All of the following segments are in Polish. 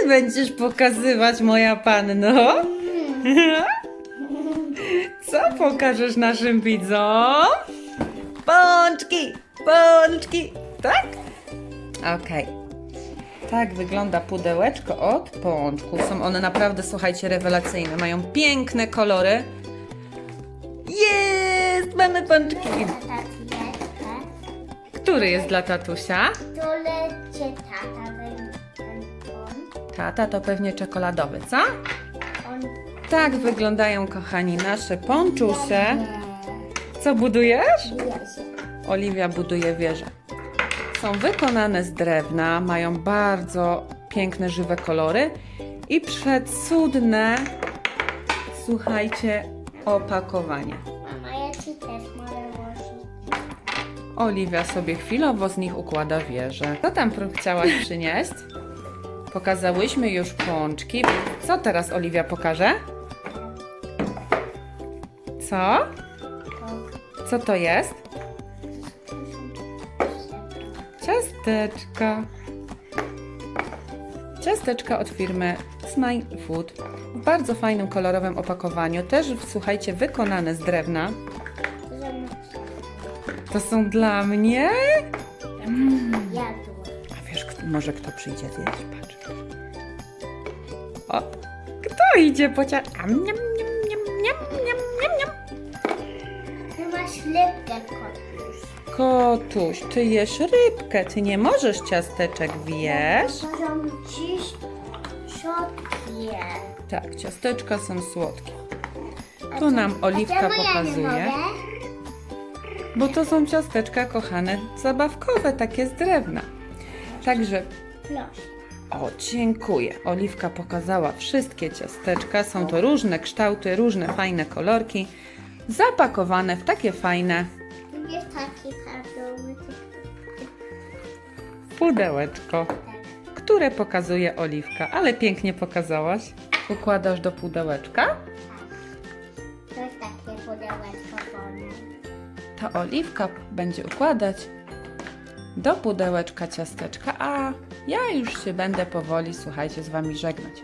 ty będziesz pokazywać, moja panno? Co pokażesz naszym widzom? Pączki, pączki, tak? Okej. Tak wygląda pudełeczko od pączków. Są one naprawdę, słuchajcie, rewelacyjne. Mają piękne kolory. Jest! Mamy pączki. Który jest dla tatusia? To lecie tata. Tata to pewnie czekoladowy, co? Tak wyglądają, kochani, nasze pączusze. Co budujesz? Oliwia buduje wieżę. Są wykonane z drewna, mają bardzo piękne, żywe kolory i przecudne, słuchajcie, opakowanie. Mama, ja ci też mogę włożyć. Oliwia sobie chwilowo z nich układa wieżę. Co tam chciałaś przynieść? Pokazałyśmy już pączki. Co teraz Oliwia pokaże? Co? Co to jest? Ciasteczka. Ciasteczka od firmy Smile Food. W bardzo fajnym, kolorowym opakowaniu. Też, słuchajcie, wykonane z drewna. To są dla mnie? Jadło. A może kto przyjdzie zjeść? Patrz. O, kto idzie po cia... Am, niam, niam, niam, niam, niam, niam, niam. Ty masz lepkę kotuś. Kotuś, ty jesz rybkę, ty nie możesz ciasteczek wiesz? Możą dziś szotkie. Tak, ciasteczka są słodkie. Tu nam Oliwka pokazuje. Bo to są ciasteczka, kochane, zabawkowe, takie z drewna. Także Proszę. O, dziękuję. Oliwka pokazała wszystkie ciasteczka. Są to różne kształty, różne fajne kolorki, zapakowane w takie fajne Jest taki kartowy. pudełeczko, które pokazuje Oliwka. Ale pięknie pokazałaś. Układasz do pudełeczka. To jest takie pudełeczko wolne. Ta Oliwka będzie układać do pudełeczka ciasteczka, a ja już się będę powoli, słuchajcie, z Wami żegnać.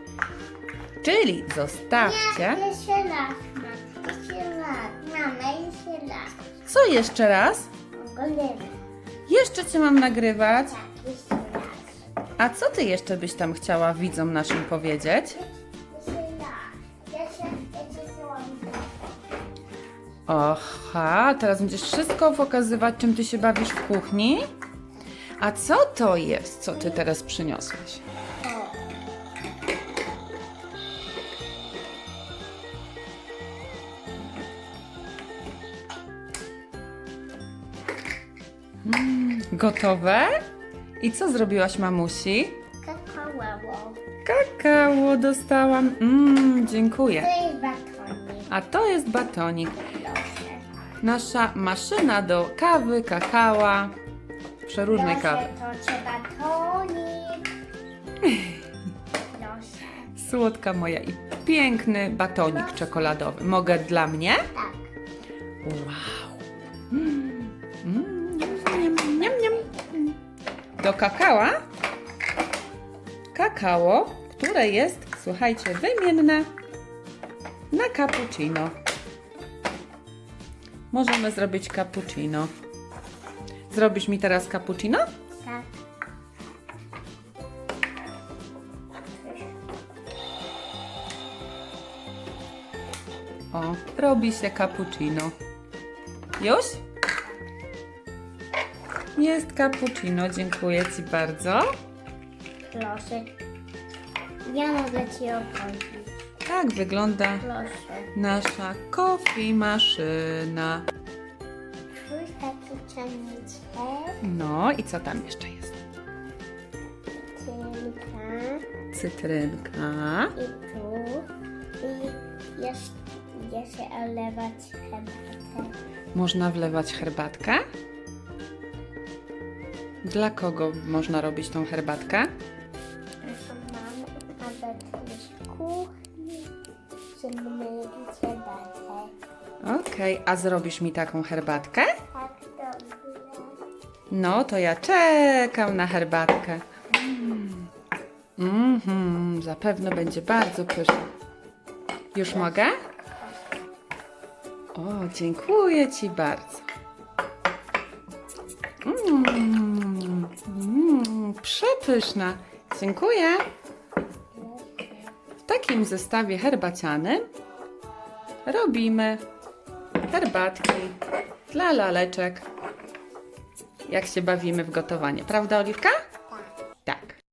Czyli zostawcie. Jeszcze raz, mama. Jeszcze raz. Mama, jeszcze raz. Co jeszcze raz? Jeszcze Cię mam nagrywać. Tak, jeszcze raz. A co ty jeszcze byś tam chciała widzom naszym powiedzieć? Oha, teraz będziesz wszystko pokazywać, czym ty się bawisz w kuchni? A co to jest, co ty teraz przyniosłeś? Mm, Gotowe? I co zrobiłaś mamusi? Kakao. Kakao dostałam. Mmm, dziękuję. To jest batonik. A to jest batonik. Nasza maszyna do kawy, kakała, przeróżnej kawy. To trzeba tonik. Proszę. Słodka moja i piękny batonik czekoladowy. Mogę dla mnie? Tak. Wow. Mm, mm, niam, niam, niam, niam. Do kakała? Kakao, które jest, słuchajcie, wymienne na cappuccino. Możemy zrobić cappuccino. Zrobisz mi teraz cappuccino? Tak. O, robi się cappuccino. Już? Jest cappuccino, dziękuję Ci bardzo. Proszę. Ja mogę ci opowiedzieć. Tak wygląda Proszę. nasza coffee maszyna. Czarniczek. No i co tam jeszcze jest? Tylka. Cytrynka. I tu. I jeszcze, jeszcze olewać herbatę. Można wlewać herbatkę. Dla kogo można robić tą herbatkę? Naszą mamę nawet już kuchni. Żeby mylić herbatę. Okej, a zrobisz mi taką herbatkę? No to ja czekam na herbatkę. Mhm, zapewne będzie bardzo pyszny. Już mogę? O, dziękuję Ci bardzo. Mm, mm, przepyszna. Dziękuję. W takim zestawie herbacianym robimy herbatki dla laleczek. Jak się bawimy w gotowanie, prawda, Oliwka?